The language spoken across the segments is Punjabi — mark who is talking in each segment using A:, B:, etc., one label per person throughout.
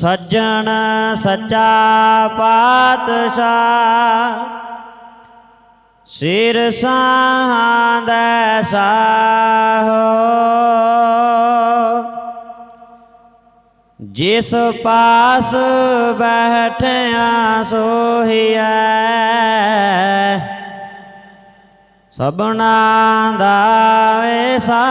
A: ਸੱਜਣ ਸੱਚਾ ਪਾਤਸ਼ਾਹ। ਸਿਰ ਸਾਹਾਂ ਸਾਹੋ। ਜਿਸ ਪਾਸ ਬੈਠਿਆ ਸੋਹੀਐ ਸਭਨਾ ਦਾ ਵੇਸਾਹੋ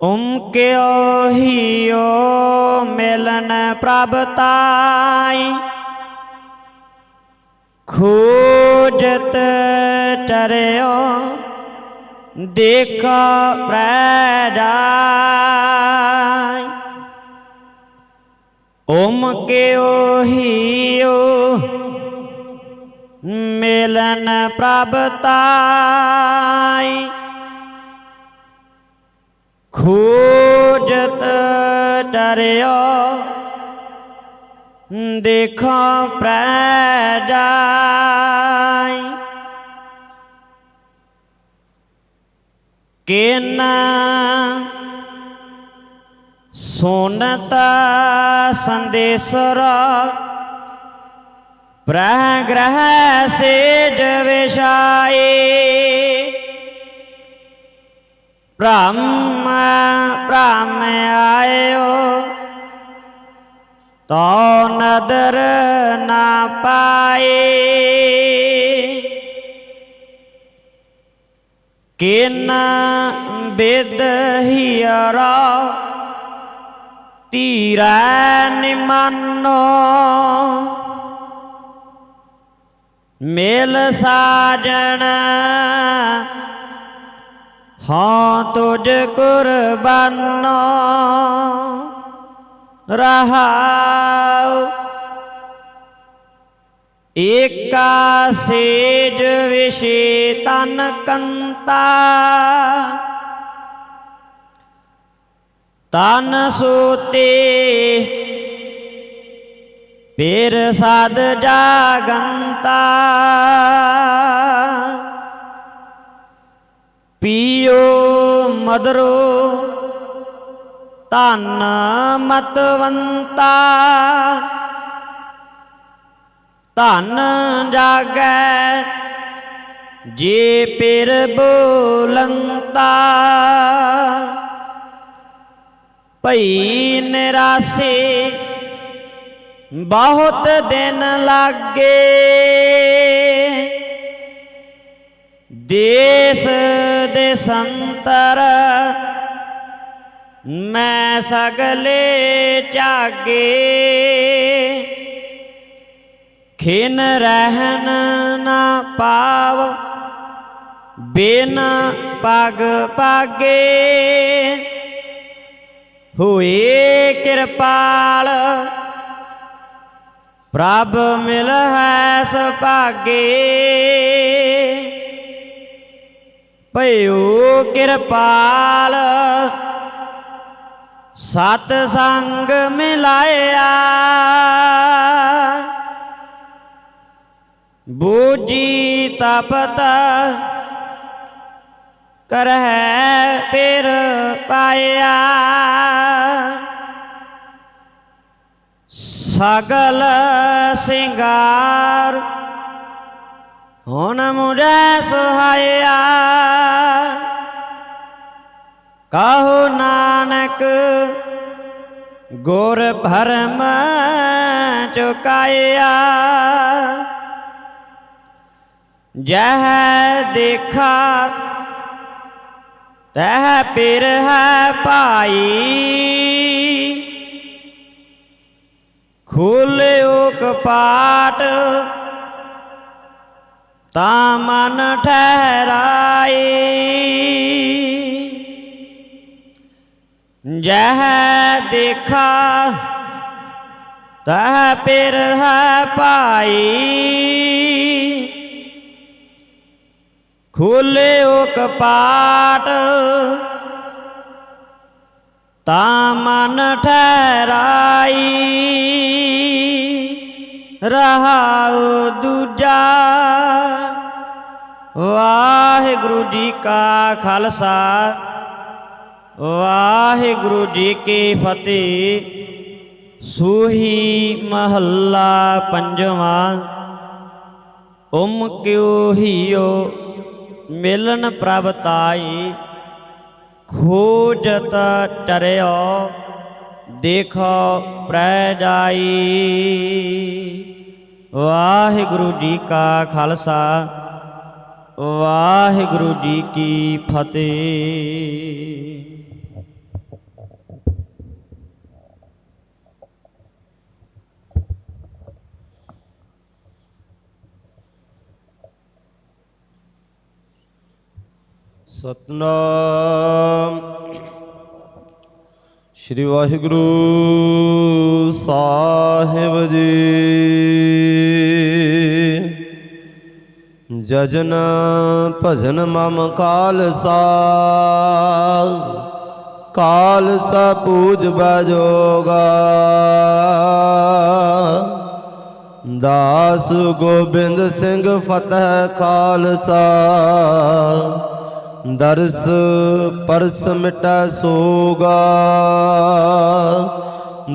A: ਓਮ ਕਿਓ ਹੀਓ ਮਿਲਨ ਪ੍ਰਭ ਤਾਈ ਖੋਜਤ ਟਰਿਓ ਦੇਖਾ ਪ੍ਰਜਾਈ ਓਮ ਕਿਓ ਹੀਓ ਮਿਲਨ ਪ੍ਰਭ ਤਾਈ ਖੋਜਤ ਡਰਿਓ ਦੇਖੋ ਪ੍ਰਜਾਈ ਕਿਨ ਸੁਨਤ ਸੰਦੇਸਰ ਪ੍ਰਗ੍ਰਹਿ ਸੇਜ ਵਿਸ਼ਾਏ ਬ੍ਰਹਮ ਬ੍ਰਹਮ ਆਇਓ। ਤੋ ਨਦਰ ਨਾ ਪਾਏ। ਕਿਨ ਬਿਦ ਹੀਰਾ ਤੀਰੈ ਨਿਮਨੋ। ਮੇਲ ਸਾਜਣ ਹਾਂ ਤੁਝ ਕੁਰਬਾਨੋ ਰਹਾਉ। ਏਕਾ ਸੇਜ ਵਿਸ਼ੇ ਤਨ ਕੰਤਾ। ਤਨ ਸੂਤੇ ਪੇਰ ਸਾਧ ਜਾਗੰਤਾ। ਪੀਓ ਮਦਰੋ, ਧਨ ਮਤਵੰਤਾ। ਧਨ ਜਾਗੈ, ਜੇ ਪਿਰ ਬੋਲੰਤਾ। ਭਈ ਨਿਰਾਸੇ, ਬਹੁਤ ਦਿਨ ਲਾਗੇ। ਦੇਸ ਦੇ ਸੰਤਰ, ਮੈਂ ਸਗਲੇ ਚਾਗੇ ਖਿਨ ਰਹਿਨ ਨਾ ਪਾਵ, ਬਿਨ ਪਗ ਪਾਗੇ ਹੋਏ ਕਿਰਪਾਲ, ਪ੍ਰਭ ਮਿਲ ਹੈ ਸੁਭਾਗੇ। ਭਇਓ ਕਿਰਪਾਲ। ਸਤ ਸੰਗ ਮਿਲਾਇਆ। ਬੂਜੀ ਤਪਤ ਕਰਹਿ ਪਿਰ ਪਾਇਆ। ਸਗਲ ਸਿੰਗਾਰ ਹੁਣ ਮੁਝੇ ਸੁਹਾਇਆ। ਕਹੋ ਨਾਨਕ ਗੁਰ ਭਰਮ ਚੁਕਾਇਆ? ਜਹ ਦੇਖਾ, ਤਹ ਪਿਰ ਹੈ ਭਾਈ। ਖੋਲਿਓ ਕਪਾਟ ਤਾਂ ਮਨ ਠਹਿਰਾਏ ਜਹ ਦੇਖਾ, ਤਹ ਪਿਰ ਹੈ ਭਾਈ। ਖੋਲਿਓ ਕਪਾਟ ਤਾਂ ਮਨ ਠਹਿਰਾਈ। ਰਹਾਉ ਦੂਜਾ, ਵਾਹਿਗੁਰੂ ਜੀ ਕਾ ਖਾਲਸਾ। ਵਾਹਿਗੁਰੂ ਜੀ ਕੀ ਫਤਿਹ। ਸੂਹੀ ਮਹੱਲਾ ਪੰਜਵਾਂ। ਉਮ ਕਿਉ ਹੀਓ, ਮਿਲਨ ਪ੍ਰਭ ਤਾਈ। ਖੋਜਤ ਟਰਿਓ, ਦੇਖੋ ਪ੍ਰੈ ਜਾਈ ਵਾਹਿਗੁਰੂ ਜੀ ਕਾ ਖਾਲਸਾ, ਵਾਹਿਗੁਰੂ ਜੀ ਕੀ ਫਤਿਹ।
B: ਸਤਨਾਮ। ਸ੍ਰੀ ਵਾਹਿਗੁਰੂ ਸਾਹਿਬ ਜੀ। ਜਜਨ ਭਜਨ ਮਮ ਕਾਲਸਾ ਕਾਲਸਾ ਪੂਜ ਬਜੋਗਾ। ਦਾਸ ਗੋਬਿੰਦ ਸਿੰਘ ਫਤਿਹ ਖਾਲਸਾ। ਦਰਸ ਪਰਸ ਮਿਟੈ ਸੋਗਾ।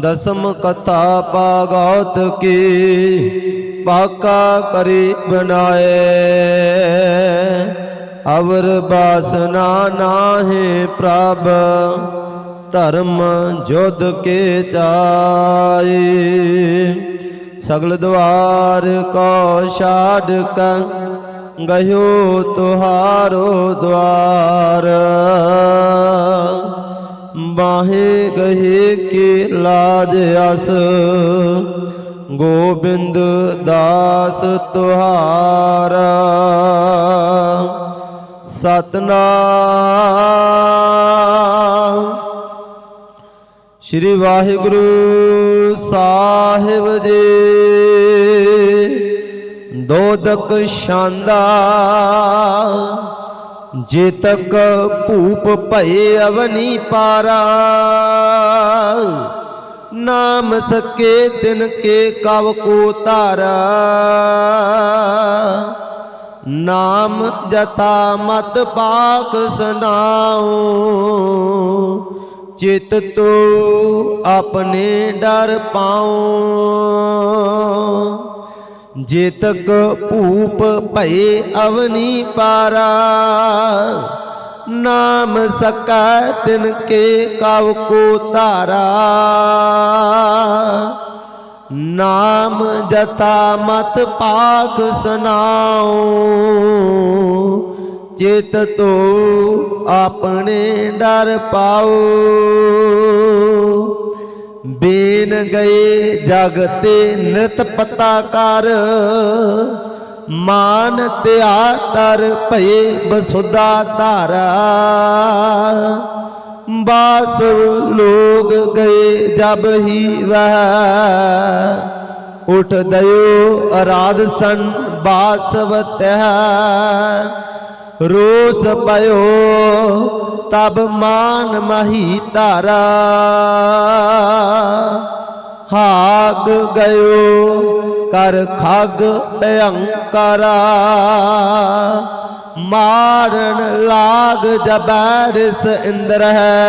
B: ਦਸਮ ਕਥਾ ਪਾਗੌਤ ਕੀ, ਪਾਕਾ ਕਰੀ ਬਣਾਏ। ਅਵਰ ਬਾਸਨਾ ਨਾਹੇ ਪ੍ਰਭ, ਧਰਮ ਜੁਧ ਕੇ ਚਾਈ ਸਗਲ ਦਵਾਰ ਕੋ ਛਾੜ ਕ ਗਇਓ ਤੁਹਾਰੋ ਦਵਾਰ। ਬਾਹੇ ਗਏ ਕੀ ਲਾਜ ਅਸ। ਗੋਬਿੰਦ ਦਾਸ ਤੁਹਾਰਾ। ਸਤਨਾਮ। ਸ੍ਰੀ ਵਾਹਿਗੁਰੂ ਸਾਹਿਬ ਜੀ। ਦੋਦਕ ਛਾਂਦਾ ਜੇ ਤੱਕ ਭੂਪ ਭਏ ਅਵਨੀ ਪਾਰਾ। ਨਾਮ ਸਕੇ ਦਿਨ ਕੇ ਕਵ ਕੋ ਤਾਰਾ ਨਾਮ ਜਤਾ ਮਤ ਪਾਕ ਸੁਨਾਉ, ਚਿਤ ਤੋ ਆਪਣੇ ਡਰ ਪਾਉ। ਜੇ ਭੂਪ ਭਏ ਅਵਨੀ ਪਾਰਾ, ਨਾਮ ਸਕੈ ਤਿਨ ਕੇ ਕਵ ਕੋ ਧਾਰਾ। ਨਾਮ ਜਤਾ ਮਤ ਪਾਖ ਸੁਨਾਉ, ਚਿਤ ਤੋ ਆਪਣੇ ਡਰ ਪਾਓ ਬੇਨ ਗਏ ਜਗ ਤੇ ਨਿਤ ਪਤਾ ਕਰ। ਮਾਨ ਤਿਆ ਤਰ ਭਏ ਬਸੁਦਾ ਧਾਰਾ। ਬਾਸਵ ਲੋਗ ਗਏ ਜਬ ਹੀ ਵਹ। ਉਠ ਦਇਓ ਅਰਾਧ ਸੰ ਬਾਸਵ ਰੋਸ ਪਇਓ ਤਬ ਮਾਨ ਮਹੀ ਧਾਰਾ। ਹਾਗ ਗਇਓ ਕਰ ਖਗ ਭਯੰਕਰਾ। ਮਾਰਨ ਲਾਗ ਜਬੈਰਿਸ ਇੰਦਰ ਹੈ।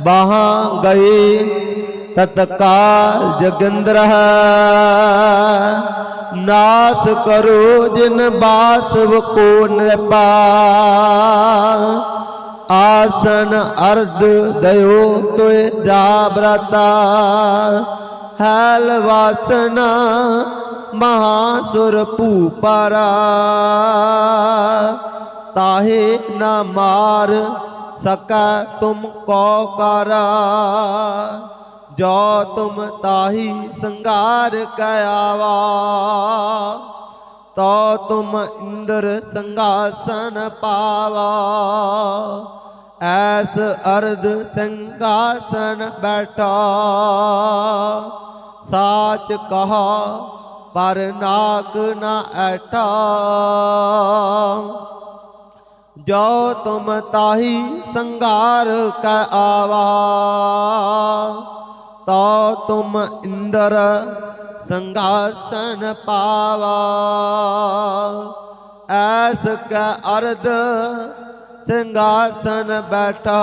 B: ਬਾਹਾਂ ਗਏ ਤਤਕਾਲ ਜਗੰਦਰ ਨਾਸ ਕਰੋ ਜਿਨ ਬਾਸਵ ਕੋ ਨਿਰਪਾ। ਆਸਨ ਅਰਧ ਦਇਓ ਤੋਏ ਜਾਬਰਤਾ ਹੈਲ ਵਾਸਨਾ ਮਹਾਸੁਰ ਭੂਪਾਰਾ। ਤਾਹੇ ਨਾ ਮਾਰ ਸਕਾ ਤੁਮ ਕੋ ਕਰਾ। ਜੋ ਤੁਮ ਤਾਹੀ ਸੰਗਾਰ ਕਆਵਾ ਤੋ ਤੁਮ ਇੰਦਰ ਸੰਗਾਸਨ ਪਾਵਾ। ਐਸ ਅਰਧ ਸਿੰਘਾਸਨ ਬੈਠਾ, ਸਾਚ ਕਹਾ, ਪਰ ਨਾਕ ਨਾ ਐਠਾ। ਜੋ ਤੁਮ ਤਾਹੀ ਸੰਘਾਰ ਕੈ ਆਵਾ ਤੋ ਤੁਮ ਇੰਦਰ ਸੰਘਾਸਨ ਪਾਵਾ। ਐਸ ਕੈ ਅਰਧ ਸਿੰਘਾਸਨ ਬੈਠਾ।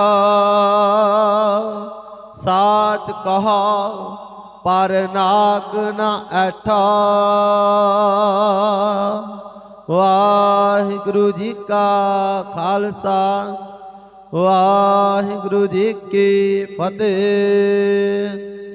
B: ਸਾਚ ਕਹਾ, ਪਰ ਨਾਕ ਨਾ ਐਠਾ। ਵਾਹਿਗੁਰੂ ਜੀ ਕਾ ਖਾਲਸਾ। ਵਾਹਿਗੁਰੂ ਜੀ ਕੀ ਫਤਿਹ।